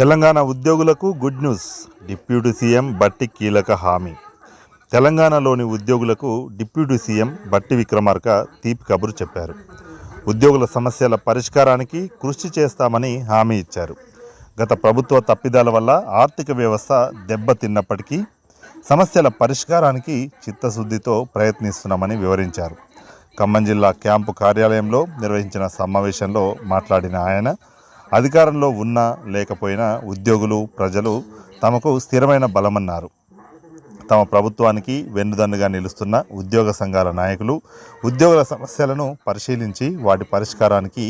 తెలంగాణ ఉద్యోగులకు good news. Deputy CM బట్టి కీలక హామీ. తెలంగాణలోని ఉద్యోగులకు డిప్యూటీ సీఎం బట్టి విక్రమార్క తీపి కబురు చెప్పారు. ఉద్యోగుల సమస్యల పరిష్కారానికి కృషి చేస్తామని హామీ ఇచ్చారు. గత ప్రభుత్వ తప్పిదాల వల్ల ఆర్థిక వ్యవస్థ దెబ్బతిన్నప్పటికీ సమస్యల పరిష్కారానికి చిత్తశుద్ధితో ప్రయత్నిస్తున్నామని వివరించారు. ఖమ్మం జిల్లా క్యాంపు కార్యాలయంలో నిర్వహించిన సమావేశంలో మాట్లాడిన ఆయన అధికారంలో ఉన్నా లేకపోయినా ఉద్యోగులు ప్రజలు తమకు స్థిరమైన బలమన్నారు. తమ ప్రభుత్వానికి వెన్నుదన్నుగా నిలుస్తున్న ఉద్యోగ సంఘాల నాయకులు ఉద్యోగుల సమస్యలను పరిశీలించి వాటి పరిష్కారానికి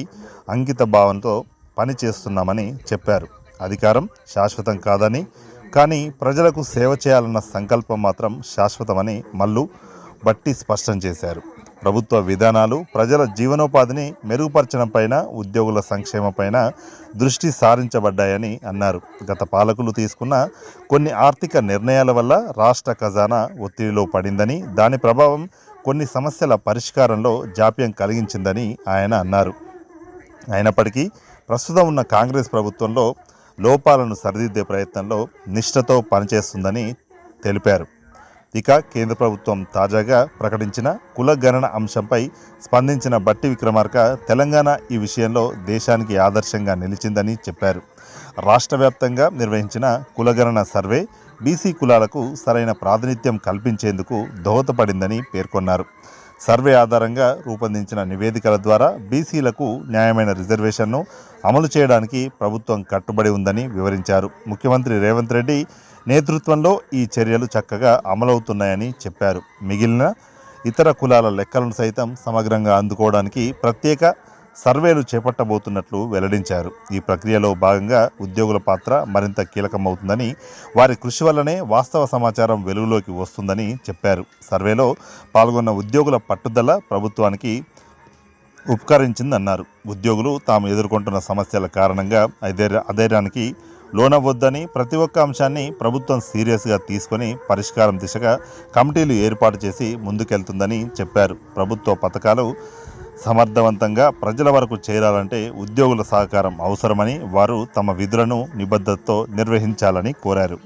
అంకిత భావంతో పనిచేస్తున్నామని చెప్పారు. అధికారం శాశ్వతం కాదని కానీ ప్రజలకు సేవ చేయాలన్న సంకల్పం మాత్రం శాశ్వతమని మల్లు బట్టి స్పష్టం చేశారు. ప్రభుత్వ విధానాలు ప్రజల జీవనోపాధిని మెరుగుపరచడంపైన ఉద్యోగుల సంక్షేమపైన దృష్టి సారించబడ్డాయని అన్నారు. గత పాలకులు తీసుకున్న కొన్ని ఆర్థిక నిర్ణయాల వల్ల రాష్ట్ర ఖజానా ఒత్తిడిలో పడిందని దాని ప్రభావం కొన్ని సమస్యల పరిష్కారంలో జాప్యం కలిగించిందని ఆయన అన్నారు. అయినప్పటికీ ప్రస్తుతం ఉన్న కాంగ్రెస్ ప్రభుత్వంలో లోపాలను సరిదిద్దే ప్రయత్నంలో నిష్ఠతో పనిచేస్తుందని తెలిపారు. ఇక కేంద్ర ప్రభుత్వం తాజాగా ప్రకటించిన కులగణన అంశంపై స్పందించిన బట్టి విక్రమార్క తెలంగాణ ఈ విషయంలో దేశానికి ఆదర్శంగా నిలిచిందని చెప్పారు. రాష్ట్ర వ్యాప్తంగా నిర్వహించిన కులగణన సర్వే బీసీ కులాలకు సరైన ప్రాతినిధ్యం కల్పించేందుకు దోహదపడిందని పేర్కొన్నారు. సర్వే ఆధారంగా రూపొందించిన నివేదికల ద్వారా బీసీలకు న్యాయమైన రిజర్వేషన్ను అమలు చేయడానికి ప్రభుత్వం కట్టుబడి ఉందని వివరించారు. ముఖ్యమంత్రి రేవంత్ రెడ్డి నేతృత్వంలో ఈ చర్యలు చక్కగా అమలవుతున్నాయని చెప్పారు. మిగిలిన ఇతర కులాల లెక్కలను సైతం సమగ్రంగా అందుకోవడానికి ప్రత్యేక సర్వేలు చేపట్టబోతున్నట్లు వెల్లడించారు. ఈ ప్రక్రియలో భాగంగా ఉద్యోగుల పాత్ర మరింత కీలకమవుతుందని వారి కృషి వల్లనే వాస్తవ సమాచారం వెలుగులోకి వస్తుందని చెప్పారు. సర్వేలో పాల్గొన్న ఉద్యోగుల పట్టుదల ప్రభుత్వానికి ఉపకరించిందన్నారు. ఉద్యోగులు తాము ఎదుర్కొంటున్న సమస్యల కారణంగా అధైర్య అధైర్యానికి లోనవ్వొద్దని ప్రతి ఒక్క అంశాన్ని ప్రభుత్వం సీరియస్గా తీసుకొని పరిష్కారం దిశగా కమిటీలు ఏర్పాటు చేసి ముందుకెళ్తుందని చెప్పారు. ప్రభుత్వ పథకాలు సమర్థవంతంగా ప్రజల వరకు చేరాలంటే ఉద్యోగుల సహకారం అవసరమని వారు తమ విధులను నిబద్ధతతో నిర్వహించాలని కోరారు.